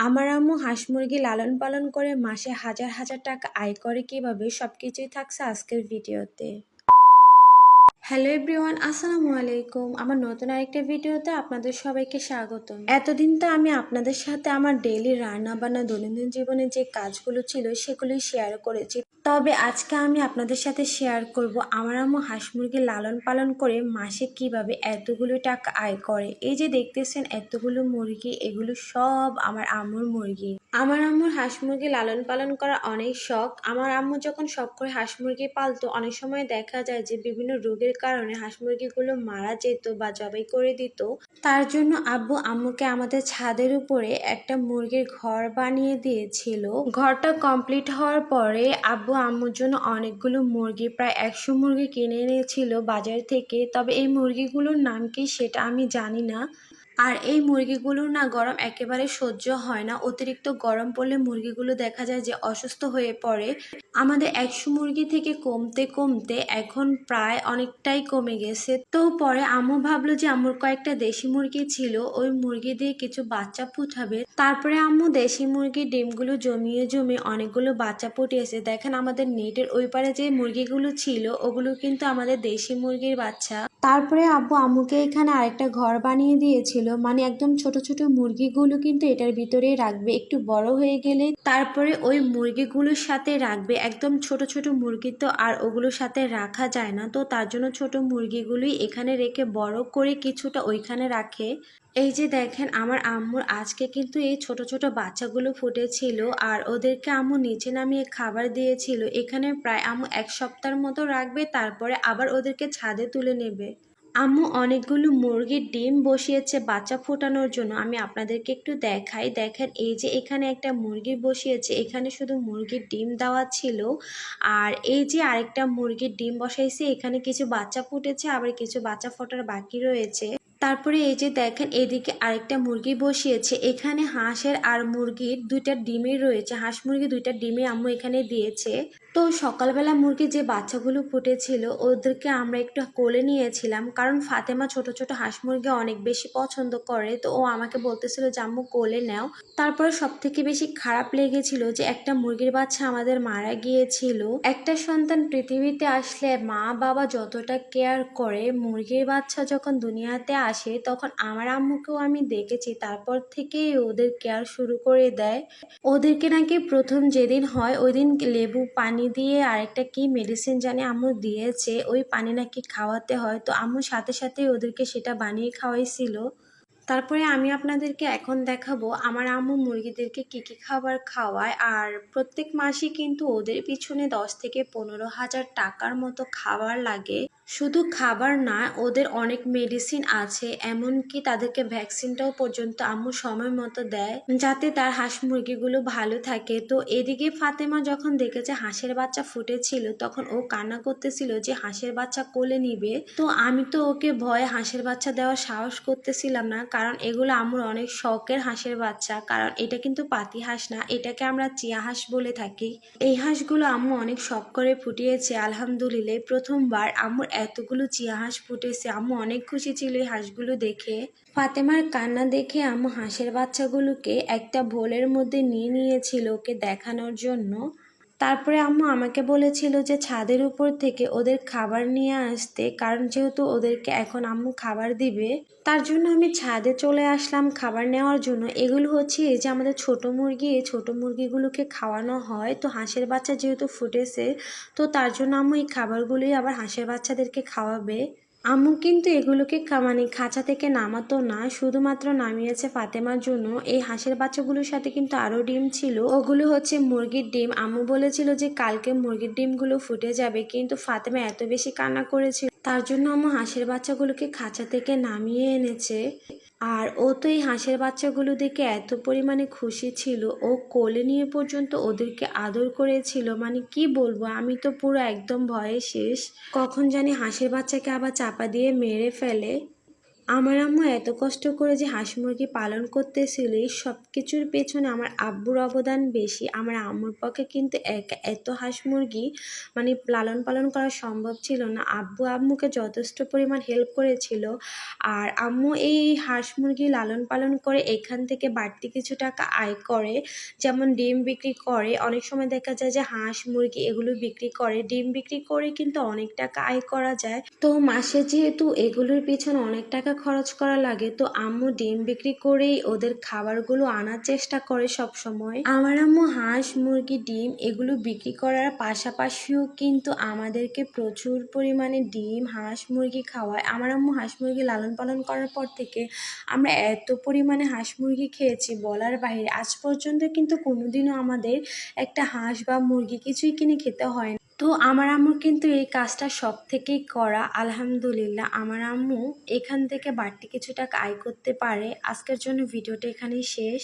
আমার আম্মু হাঁস মুরগি লালন পালন করে মাসে হাজার হাজার টাকা আয় করে কীভাবে সবকিছুই থাকছে আজকের ভিডিওতে। হ্যালো এভরিওয়ান, আসসালামু আলাইকুম। আমার নতুন আরেকটা ভিডিওতে আপনাদের সবাইকে স্বাগতম। এতদিন তো আমি আপনাদের সাথে আমার ডেইলি রান্না বান্না দৈনন্দিন জীবনে যে কাজগুলো ছিল সেগুলো শেয়ার করেছি। তবে আজকে আমি আপনাদের সাথে শেয়ার করব আমার আম্মু হাঁস মুরগি লালন পালন করে মাসে কীভাবে এতগুলো টাকা আয় করে। এই যে দেখতেছেন এতগুলো মুরগি, এগুলো সব আমার আম্মুর মুরগি। আমার আম্মুর হাঁস মুরগি লালন পালন করা অনেক শখ। আমার আম্মু যখন শখ করে হাঁস মুরগি পালতো, অনেক সময় দেখা যায় যে বিভিন্ন রোগের কারণে হাঁস মুরগিগুলো মারা যেত বা জবাই করে দিত, তার জন্য আব্বু আম্মুকে আমাদের ছাদের উপরে একটা মুরগির ঘর বানিয়ে দিয়েছিল। ঘরটা কমপ্লিট হওয়ার পরে আব্বু আম্মুর জন্য অনেকগুলো মুরগি, প্রায় একশো মুরগি কিনে এনেছিল বাজার থেকে। তবে এই মুরগিগুলোর নাম কি সেটা আমি জানি না। আর এই মুরগিগুলোর না গরম একেবারে সহ্য হয় না। অতিরিক্ত গরম পড়লে মুরগিগুলো দেখা যায় যে অসুস্থ হয়ে পড়ে। আমাদের একশো মুরগি থেকে কমতে কমতে এখন প্রায় অনেকটাই কমে গেছে। তো পরে আম্মু ভাবলো যে আম্মুর কয়েকটা দেশি মুরগি ছিল, ওই মুরগি দিয়ে কিছু বাচ্চা ফুটাবে তারপরে আম্মু দেশি মুরগির ডিমগুলো জমিয়ে জমিয়ে অনেকগুলো বাচ্চা ফুটিয়েছে দেখেন আমাদের নেটের ওই পারে যে মুরগিগুলো ছিল, ওগুলো কিন্তু আমাদের দেশি মুরগির বাচ্চা। তারপরে আব্বু আম্মুকে এখানে আরেকটা ঘর বানিয়ে দিয়েছিল। মানে একদম ছোট ছোট মুরগিগুলো কিন্তু এটার ভিতরেই রাখবে। একটু বড় হয়ে গেলে তারপরে ওই মুরগিগুলোর সাথে রাখবে। একদম ছোট ছোট মুরগি তো আর ওগুলোর সাথে রাখা যায় না। তো তার জন্য ছোট মুরগিগুলোই এখানে রেখে বড় করে কিছুটা ওইখানে রাখে। এই যে দেখেন, আমার আম্মুর আজকে কিন্তু এই ছোট ছোট বাচ্চাগুলো ফুটেছিল আর ওদেরকে আম্মু নিচে নামিয়ে খাবার দিয়েছিল। এখানে প্রায় আম্মু এক সপ্তাহের মতো রাখবে, তারপরে আবার ওদেরকে ছাদে তুলে নেবে। আম্মু অনেকগুলো মুরগির ডিম বসিয়েছে বাচ্চা ফোটানোর জন্য। আমি আপনাদেরকে একটু দেখাই। দেখেন, এই যে এখানে একটা মুরগি বসিয়েছে। এখানে শুধু মুরগির ডিম দেওয়া ছিল। আর এই যে আরেকটা মুরগির ডিম বসাইছে, এখানে কিছু বাচ্চা ফুটেছে, আবার কিছু বাচ্চা ফোটার বাকি রয়েছে। তারপরে এই যে দেখেন, এদিকে আরেকটা মুরগি বসিয়েছে। এখানে হাঁসের আর মুরগির দুইটা ডিমই রয়েছে। হাঁস মুরগি দুইটা ডিমই আম্মু এখানে দিয়েছে। তো সকালবেলা মুরগি যে বাচ্চাগুলো ফুটেছিল, ওদেরকে আমরা একটু কোলে নিয়েছিলাম। কারণ ফাতেমা ছোট ছোট হাঁস মুরগি অনেক বেশি পছন্দ করে। তো ও আমাকে বলতেছিল আম্মু কোলে নাও। তারপরে সব থেকে বেশি খারাপ লেগেছিল যে একটা মুরগির বাচ্চা আমাদের মারা গিয়েছিল। একটা সন্তান পৃথিবীতে আসলে মা বাবা যতটা কেয়ার করে, মুরগির বাচ্চা যখন দুনিয়াতে আসে, তখন আমার আম্মুকেও আমি দেখেছি। তারপর থেকেই ওদের কেয়ার শুরু করে দেয়। ওদেরকে নাকি প্রথম যেদিন হয়, ওই দিন লেবু, পানি দিয়ে আরেকটা কি মেডিসিন জানে আম্মু দিয়েছে, ওই পানি নাকি খাওয়াতে হয়। তো আম্মু সাথে সাথে ওদেরকে সেটা বানিয়ে খাওয়াইছিল। তারপরে আমি আপনাদেরকে এখন দেখাবো আমার আম্মু মুরগিদেরকে কী কী খাবার খাওয়ায় আর প্রত্যেক মাসে কিন্তু ওদের পিছনে দশ থেকে পনেরো হাজার টাকার মতো খাবার লাগে। শুধু খাবার না, ওদের অনেক মেডিসিন আছে, এমনকি তাদেরকে ভ্যাকসিনটাও পর্যন্ত আম্মু সময় মতো দেয় যাতে তার হাঁস মুরগিগুলো ভালো থাকে। তো এদিকে ফাতেমা যখন দেখেছে হাঁসের বাচ্চা ফুটেছিল, তখন ও কান্না করতেছিল যে হাঁসের বাচ্চা কোলে নিবে। তো আমি তো ওকে ভয়ে হাঁসের বাচ্চা দেওয়ার সাহস করতেছিলাম না কারণ এগুলো আমার অনেক শখের হাঁসের বাচ্চা। কারণ এটা কিন্তু পাতি হাঁস না, এটাকে আমরা চিয়া হাঁস বলে থাকি। এই হাঁসগুলো আম্মু অনেক শখ করে ফুটিয়েছে, আলহামদুলিল্লাহ। প্রথমবার আম্মুর এতগুলো চিয়া হাঁস ফুটেছে আম্মু অনেক খুশি ছিল এই হাঁসগুলো দেখে। ফাতেমার কান্না দেখে আম্মু হাঁসের বাচ্চাগুলোকে একটা ভোলের মধ্যে নিয়ে নিয়েছিল ওকে দেখানোর জন্য। তারপরে আম্মু আমাকে বলেছিল যে ছাদের উপর থেকে ওদের খাবার নিয়ে আসতে, কারণ যেহেতু ওদেরকে এখন আম্মু খাবার দিবে, তার জন্য আমি ছাদে চলে আসলাম খাবার নেওয়ার জন্য। এগুলো হচ্ছে যে আমাদের ছোট মুরগি, এই ছোট মুরগিগুলোকে খাওয়ানো হয়। তো হাঁসের বাচ্চা যেহেতু ফুটেছে, তো তার জন্য আম্মু এই খাবারগুলোই আবার হাঁসের বাচ্চাদেরকে খাওয়াবে। আম্মু কিন্তু এগুলোকে মানে খাঁচা থেকে নামাতো না, শুধুমাত্র নামিয়েছে ফাতেমার জন্য। এই হাঁসের বাচ্চাগুলোর সাথে কিন্তু আরও ডিম ছিল। ওগুলো হচ্ছে মুরগির ডিম। আম্মু বলেছিল যে কালকে মুরগির ডিমগুলো ফুটে যাবে, কিন্তু ফাতেমা এত বেশি কান্না করেছিল। তার জন্য আম্মু হাঁসের বাচ্চাগুলোকে খাঁচা থেকে নামিয়ে এনেছে। আর ও তো এই হাঁসের বাচ্চাগুলো দেখে এত পরিমাণে খুশি ছিল। ও কোলে নিয়ে পর্যন্ত ওদেরকে আদর করেছিল। মানে কি বলব, আমি তো পুরো একদম ভয়ে শেষ। কখন জানি হাঁসের বাচ্চাকে আবার চাপা দিয়ে মেরে ফেলে। আমার আম্মু এত কষ্ট করে যে হাঁস মুরগি পালন করতেছিল সব কিছুর পেছনে আমার আব্বুর অবদান বেশি। আমার আম্মুর পক্ষে কিন্তু এক- এত হাঁস মুরগি মানে লালন পালন করা সম্ভব ছিল না। আব্বু আম্মুকে যথেষ্ট পরিমাণ হেল্প করেছিল। আর আম্মু এই হাঁস মুরগি লালন পালন করে এখান থেকে বাড়তি কিছু টাকা আয় করে, যেমন ডিম বিক্রি করে। অনেক সময় দেখা যায় যে হাঁস মুরগি এগুলো বিক্রি করে, ডিম বিক্রি করে কিন্তু অনেক টাকা আয় করা যায়। তো মাসে যেহেতু এগুলোর পিছনে অনেক টাকা খরচ করা লাগে, তো আম্মু ডিম বিক্রি করেই ওদের খাবারগুলো আনার চেষ্টা করে সব সময় আমার আম্মু হাঁস, মুরগি, ডিম এগুলো বিক্রি করার পাশাপাশিও কিন্তু আমাদেরকে প্রচুর পরিমাণে ডিম, হাঁস, মুরগি খাওয়ায়। আমার আম্মু হাঁস, মুরগি লালন পালন করার পর থেকে আমরা এত পরিমাণে হাঁস, মুরগি খেয়েছি বলার বাইরে আজ পর্যন্ত কিন্তু কোনোদিনও আমাদের একটা হাঁস বা মুরগি কিছুই কিনে খেতে হয় না। তো আমার আম্মুর কিন্তু এই কাজটা সব থেকেই করা, আলহামদুলিল্লাহ। আমার আম্মু এখান থেকে বাড়তি কিছু টাকা আয় করতে পারে। আজকের জন্য ভিডিওটা এখানেই শেষ।